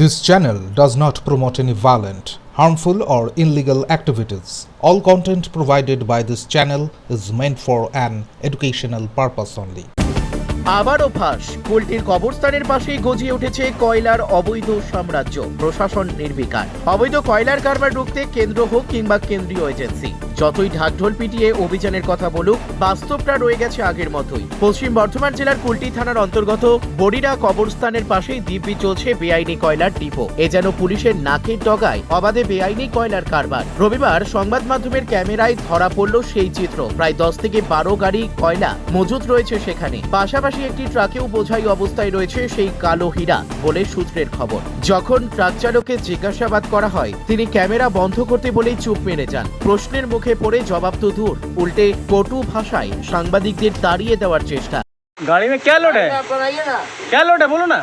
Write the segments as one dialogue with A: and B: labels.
A: This channel does not promote any violent, harmful, or illegal activities. All content provided by this channel is meant for an educational purpose only.
B: আবারও ফাঁস কুলটির কবরস্থানের পাশেই গজিয়ে উঠেছে কয়লার অবৈধ সাম্রাজ্য প্রশাসন নির্বিকার অবৈধ কয়লার কারবার রুখতে কেন্দ্র হোক কিংবা কেন্দ্রীয় এজেন্সি যতই ঢাকঢোল পিটিয়ে অভিযানের কথা বলুক, বাস্তবটা রয়ে গেছে আগের মতোই। পশ্চিম বর্ধমান জেলার কুলটি থানার অন্তর্গত বড়িরা কবরস্থানের পাশেই দিব্যি চলছে বেআইনি কয়লার ডিপো। এ যেন পুলিশের নাকের ডগায় অবাধে বেআইনি কয়লার কারবার। রবিবার সংবাদ মাধ্যমের ক্যামেরায় ধরা পড়ল সেই চিত্র। প্রায় দশ থেকে বারো গাড়ি কয়লা মজুত রয়েছে সেখানে। পাশাপাশি একটি ট্রাকেও বোঝাই অবস্থায় রয়েছে সেই কালো হীরা বলে সূত্রের খবর। যখন ট্রাক চালককে জিজ্ঞাসাবাদ করা হয়, তিনি ক্যামেরা বন্ধ করতে বলেই চুপ মেরে যান। প্রশ্নের মুখে পড়ে জবাব তো দূর উল্টে কটু ভাষায় সাংবাদিকদের তাড়িয়ে দেওয়ার চেষ্টা
C: गाड़ी में क्या लोड है
D: आप बनाइए ना
C: क्या लोड है बोलो ना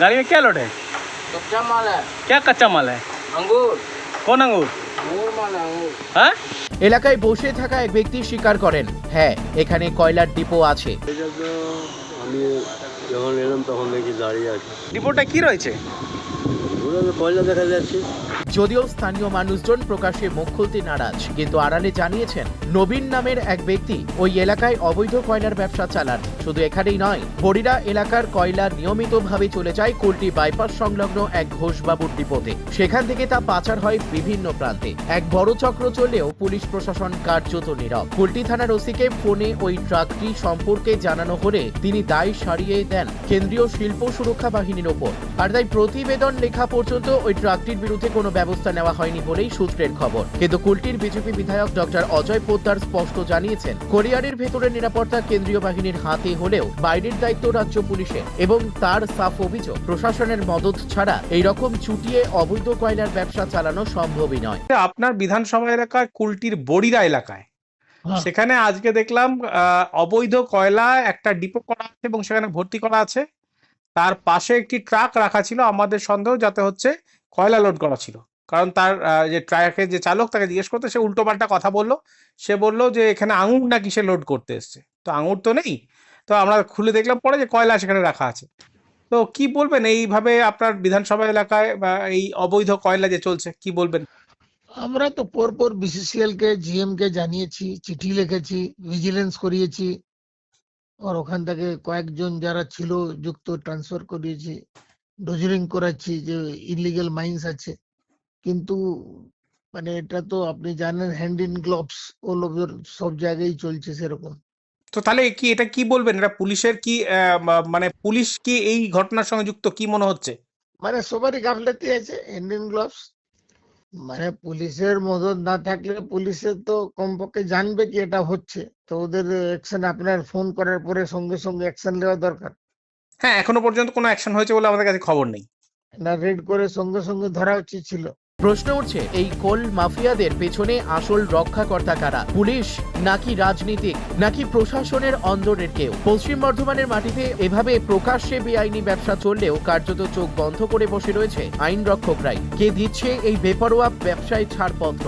C: गाड़ी में क्या लोड है
D: कच्चा माल है
C: क्या कच्चा माल है
D: अंगूर
C: कौन अंगूर
D: अंगूर माल है अंगूर
C: हाँ
B: এলাকায় বসে থাকা এক ব্যক্তি স্বীকার করেন হ্যাঁ এখানে কয়লার ডিপো আছে
E: এটা তো আমি যখন এলাম তখন দেখি দাঁড়িয়ে আছে
C: ডিপোটা কি রয়েছে
E: ওরা তো কয়লা দেখা যাচ্ছে
B: যদিও স্থানীয় মানুষজন প্রকাশ্যে মুখ খুলতে নারাজ, কিন্তু আড়ালে জানিয়েছেন, নবীন নামের এক ব্যক্তি ওই এলাকায় অবৈধ কয়লার ব্যবসা চালান। শুধু এখানেই নয় বড়িরা এলাকার কয়লা নিয়মিতভাবে চলে যায় কুলটি বাইপাস সংলগ্ন এক ঘোষবাবুর ডিপোতে সেখান থেকে তা পাচার হয় বিভিন্ন প্রান্তে। এক বড় চক্র চললেও পুলিশ প্রশাসন কার্যত নীরব। কুলটি থানার ওসিকে ফোনে ওই ট্রাকটি সম্পর্কে জানানো হলে তিনি দায় সারিয়ে দেন কেন্দ্রীয় শিল্প সুরক্ষা বাহিনীর ওপর। আর তাই প্রতিবেদন লেখা পর্যন্ত ওই ট্রাকটির বিরুদ্ধে কোনো ব্যবস্থা নেওয়া হয়নি বলেই সূত্রের খবর। কিন্তু কুলটির বিজেপি বিধায়ক ডক্টর অজয় পোদ্দার স্পষ্ট জানিয়েছেন কোরিয়ারের ভেতরের নিরাপত্তা কেন্দ্রীয় বাহিনীর হাতে হলেও বাইরের দায়িত্ব রাজ্য পুলিশের এবং তার সাফ অভিযোগ। প্রশাসনের মদত ছাড়া এই রকম চুটিয়ে অবৈধ কয়লার ব্যবসা চালানো সম্ভবই নয়।
F: আপনার বিধানসভা এলাকার কুলটির বড়িরা এলাকায় সেখানে আজকে দেখলাম অবৈধ কয়লা একটা ডিপো করা আছে এবং সেখানে ভর্তি করা আছে। তার পাশে একটি ট্রাক রাখা ছিল আমাদের সন্দেহ যাতে হচ্ছে কয়লা লোড করা ছিল। কারণ তার যে ট্রাকের যে চালক তাকে জিজ্ঞেস করতে, সে উল্টো পাল্টা কথা বলল। সে বলল যে, এখানে আঙুর নাকি সে লোড করতে এসছে? তো আঙুর তো নেই। তো আমরা খুলে দেখলাম পরে যে কয়লা সেখানে রাখা আছে। তো কি বলবেন এইভাবে আপনার বিধানসভা এলাকায় বা এই অবৈধ কয়লা যে চলছে, কি বলবেন?
G: আমরা তো পরপর বিসিসিএল কে জিএম কে জানিয়েছি, চিঠি লিখেছি ভিজিলেন্স করিয়েছি। আর ওখান থেকে কয়েকজন যারা ছিল যুক্ত ট্রান্সফার করিয়েছি। ডোজরিং করাচ্ছি যে ইলিগেল মাইন্স আছে। কিন্তু মানে এটা তো আপনি জানেন hand in gloves all over সব জায়গায় চলছে সেরকম।
F: তো তাহলে কি এটা কি বলবেন? এটা পুলিশের কি মানে পুলিশ কি এই ঘটনার সঙ্গে যুক্ত? কি মনে হচ্ছে?
G: মানে সবারই গাফলাতি আছে হ্যান্ড ইন গ্লোভস মানে পুলিশের মদত না থাকলে পুলিশের তো কমপক্ষে জানবে কি এটা হচ্ছে। তো ওদের অ্যাকশন আপনার ফোন করার পরে সঙ্গে সঙ্গে অ্যাকশন নেওয়া দরকার।
F: হ্যাঁ এখনও পর্যন্ত কোনো অ্যাকশন হয়েছে বলে আমাদের কাছে খবর নেই।
G: না রেড করে সঙ্গে সঙ্গে ধরা উচিত ছিল।
B: প্রশ্ন উঠছে, এই কোল মাফিয়াদের পেছনে আসল রক্ষাকর্তা কারা? পুলিশ নাকি রাজনীতিক? নাকি প্রশাসনের অন্দরের কেউ? পশ্চিম বর্ধমানের মাটিতে এভাবে প্রকাশ্যে বেআইনি ব্যবসা চললেও কার্যত চোখ বন্ধ করে বসে রয়েছে আইন রক্ষকরাই। কে দিচ্ছে এই বেপরোয়া ব্যবসায় ছাড়পত্র?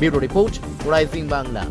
B: Bureau report, rising Bangla.